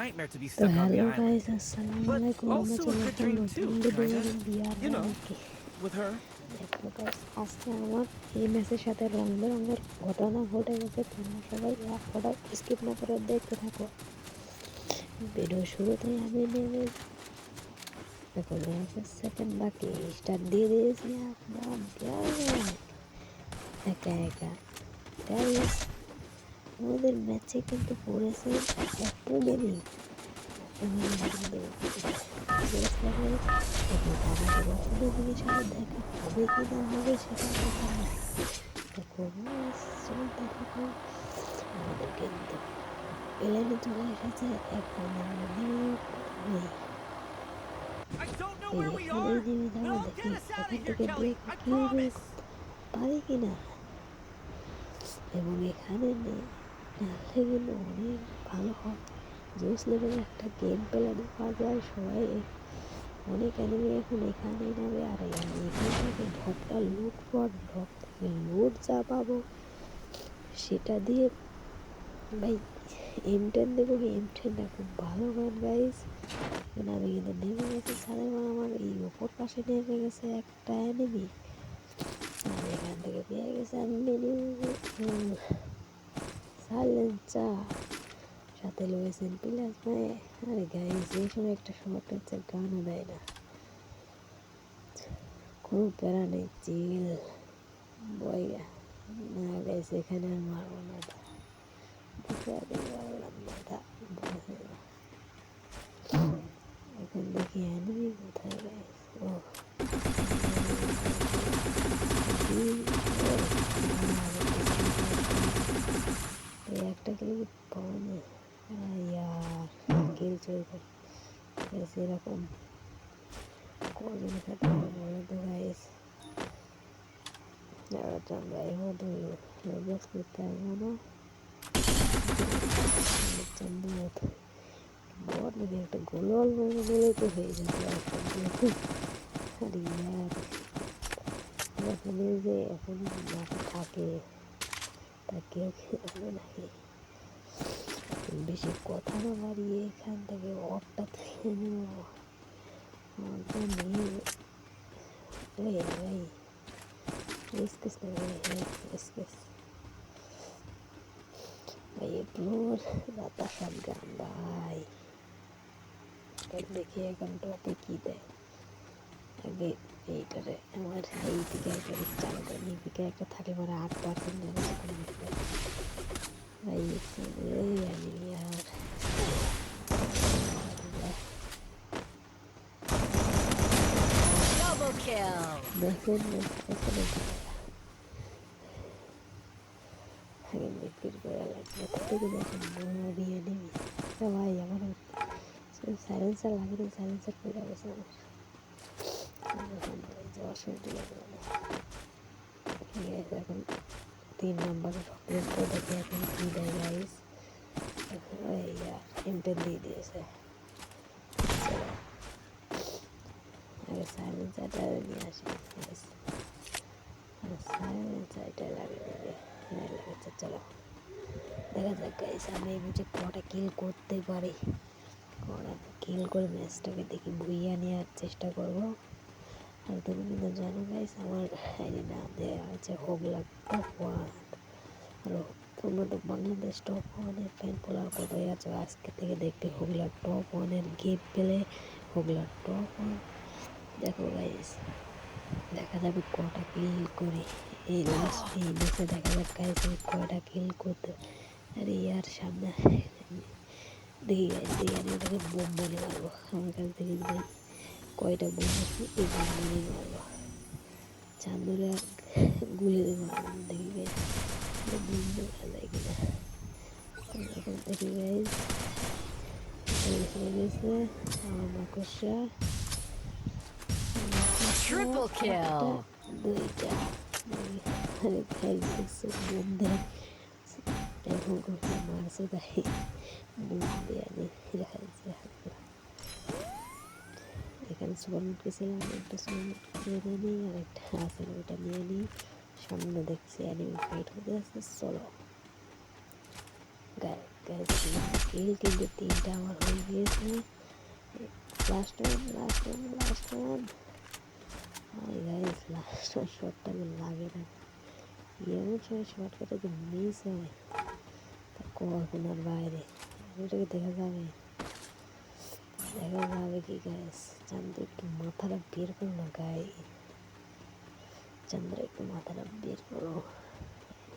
nightmare to be তো stuck on the hello island. Guys আসসালামু But আলাইকুম আমরা also a চলে good আসলাম dream নতুন too, video kinda. Beer You know. নাকি With her, দেখো গাইস আজকে আমার এই ম্যাচের সাথে রং বেরঙের ঘটনা ঘটে গেছে তোমরা সবাই এক ফটো স্কিপ না করে দেখতে থাকো ভিডিও শুরুতেই আমি নেমে দেখো ম্যাচের সেকেন্ড বাকি স্টার্ট দিয়ে দিয়েছি একদম বিয়ার একা একা গাইস আমাদের ম্যাচে কিন্তু পড়েছে এত দেরি দেখা হবে কি না হবে সেটা দেখা না দেখো আমাদের কিন্তু চলে এসেছে এখন. নেমে যাব দেখি থেকে. ব্রেক. পারি এবং এখানে নেই নাহলে কিন্তু অনেক ভালো হয়। জোস লেভেলে একটা গেম পেলে দেখা যায় সবাই অনেক অ্যানিমে এখন এখানেই নেবে আর আমি এখান থেকে ঢপটা লুট পর ঢপ থেকে লুট যা পাবো সেটা দিয়ে ভাই এম টেন দেবো এম টেনটা খুব ভালো গান গাইস আমি কিন্তু নেমে গেছি মানে আমার, এই ওপর পাশে নেমে গেছে একটা অ্যানিমি আর এখান থেকে পেয়ে গেছে আমি মেনু সাইলেন্সার সাথে লয়েছেন প্লাস ভাই। আরে গাইস এই সময় একটা শর্ট হচ্ছে গানও দেয় না। কোনো প্যারা নেই চিল বইয়া। না গাইস এখানে আর মারবো না। এখন দেখি অ্যানিমি কোথায় গাইস ও এই একটা কিলো পাওয়া যায় ইয়ার কিল চুরি করে গাইস এরকম কজন খেতে হবে বলো তো গাইস আমরা এবার তো রোবক্স করতে পারবো না চন্দ্রনাথ বড় নাকি একটা গোলওয়াল মানে বলে তো হয়ে যাবে আর ইয়ার এখানে যে এখন মাথা থাকে তা কেউ খেলবে নাকি বেশি কথা না বাড়িয়ে এখান থেকে অটটা থেকে নেব অটটা নিয়ে ওই ভাই এসকেস না ভাই এসকেস ভাই এপ্লোর দাতা সব গান ভাই দেখি এখন টপে কি দেয় আগে এইটারে আমার এই দিকে একটা চালু করে এই দিকে একটা থাকলে পরে আট পার্সেন্ট ড্যামেজ করে দিতে পারে এই আমি আর. দেখেন এখানে আগে বিক্রি করা লাগবে থেকে দেখেন মুভি এনিমি ভাই আমার সাইলেন্সার লাগে সাইলেন্সার করে গেছে আমার। অসুবিধা এখন তিন নম্বরে করে দেখে এখন কী দেয় গাইস এমটেন দিয়ে দিয়েছে চলো হ্যাঁ দেখা যাক গাইস আমি এই কটা কিল করতে পারি কটা কিল করে ম্যাচটাকে দেখি বইয়া নেওয়ার চেষ্টা করব আর তুমি কিন্তু জানো গাইস আমার আইডি নাম দেওয়া আছে হোগলা টপ ওয়ান আর তোমরা তো বাংলাদেশ টপ ওয়ানের ফ্যান ফলোয়ার কতই আছো আজকে থেকে দেখতে হোগলা টপ ওয়ানের গেম পেলে হোগলা টপ ওয়ান দেখো গাইস দেখা যাবে কটা কিল করে এই লাস্ট এই ম্যাচে দেখা যাক গাইস আমি কয়টা কিল করতে আরে ইয়ার সামনে দেখি গাইস দেখি আমি ওটাকে বোম বলে মারবো আমার কাছ থেকে কয়টা বোম আছে? এই বোম বলে মারবো চান্দুরে গুলি মারবো দেখি গাইস বোম দেখা যায় কিনা? এখন দেখি হয়ে গেছে আমার মাকড়সা। Triple kill. দুইটা এখন করতে মারছে তাই দিয়ে আমি দেখাচ্ছি এখানে সুপার মুট গেছিলাম একটা সুপার মুট কিনে নিই আর একটা আছে ওইটা নিয়ে নিই সামনে দেখছি অ্যানিমি ফাইট হতে আছে চলো গায়ে গাইস কিল কিন্তু তিনটা আমার হয়ে গিয়েছে last one last one last one hi guys last one শটটা আমার লাগে না এমন সময় শর্ট কেটে যে মিস হয় তা কল্পনার বাইরে এটাকে দেখা যাবে দেখা যাবে কি গাইস চান্দ একটু মাথাটা বের করো না গাই চন্দ্র একটু মাথাটা বের করো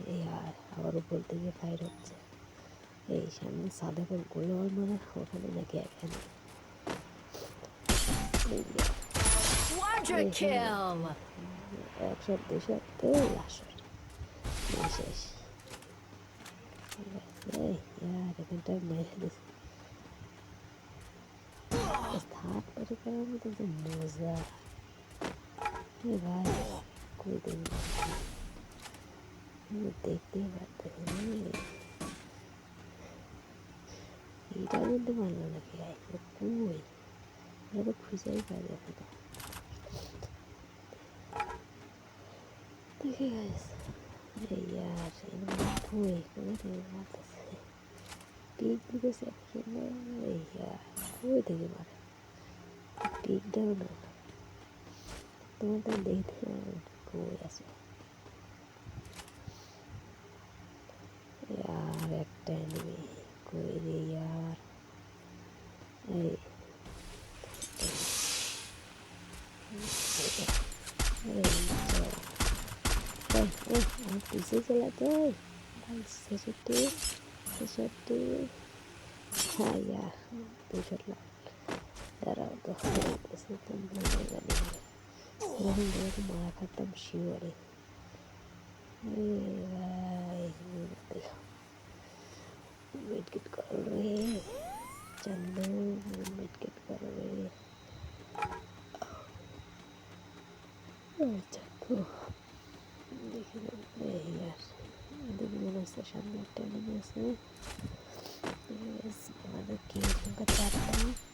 এই আর আবার উপর থেকে ফায়ার হচ্ছে এই সামনে সাদা করে গোলওয়াল মারা ওখানে নাকি এখানে Quadra kill. একশো দুশো তো লাস্ট শেষ এই ইয়ার এখানটা মেরে Aparecendo de Moza. Que vai, cuidem de mim. Meu Deus, vai ter. Irado de malona que é, loucura. Era o que fizer e vai dar tudo. Do que é isso? Ai, ai, não me cuide, como é que eu vou fazer? Pedido sempre que não, ai, ai, cuida de malona. Kingdom no, no. No me entendiste cómo voy a hacer. यार actor में कोई नहीं यार अरे पीछे चलाते हैं भाई से सुते से सुते हाँ यार पीछे चला Herhalde ısıtın böyle Benim doğru marakatta bir şey var. Vay, medkit कर रहे चंदू medkit कर रहे अच्छा तो देखिए यार देखिए मैंने उससे शाम में टेन में से मतलब केक का चाट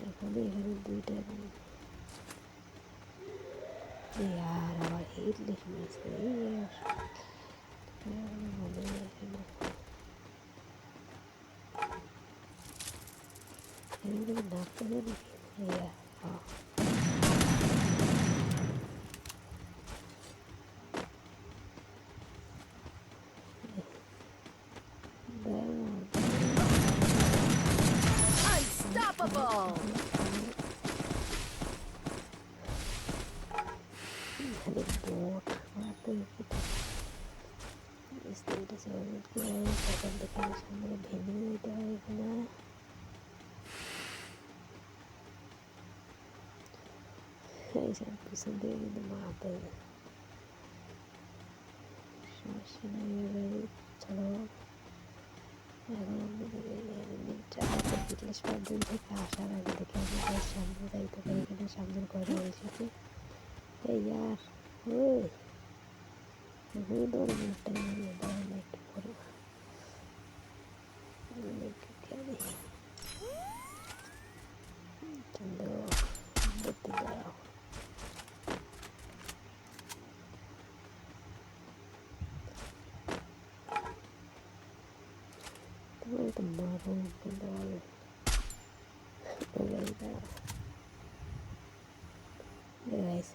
এখানে এখানে দুইটা আর মনে রাখে না এগুলো নাচতে জানি এখানে বোট মারতে স্টিলটা সাবমিট করে সেখান থেকে সামনে ভেঙে দিতে হয় এখানে এই সব পিছন দিয়ে কিন্তু মারতে সমস্যা নেই চলো এখন আছে বিটলেস পার্জন থেকে আসার আগে দেখে আমি সামনে যাইতে পারি এখানে সামনের ঘরে এসেছি Beyler. Hey. Buraya doğru muhtemelen yedirmek yapıyorum. Yemek yani. Şimdi o. Bitti ya. Tamam tamam. Bunda var. Bunda var. Neyse.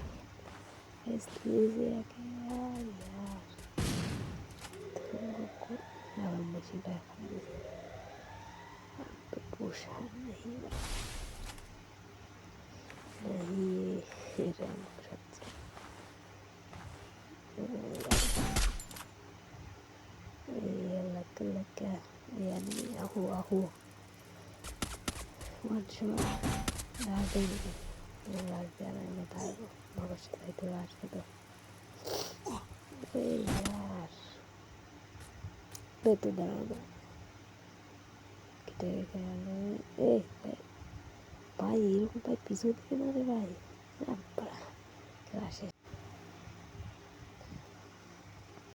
Anesthesia ya tungo na mashida kabisa, pepusha na hiyo na hii hiramu لك يعني هو هو وان شاء الله লাগবে আর আমি থাকব ভবিষ্যৎ তো আসবে তো বেঁধে দাঁড়াবো কেটে গেলে এই, ভাই, এরকম ভাই, পিছন দিকে না রে ভাই? রাখবা ক্লাসে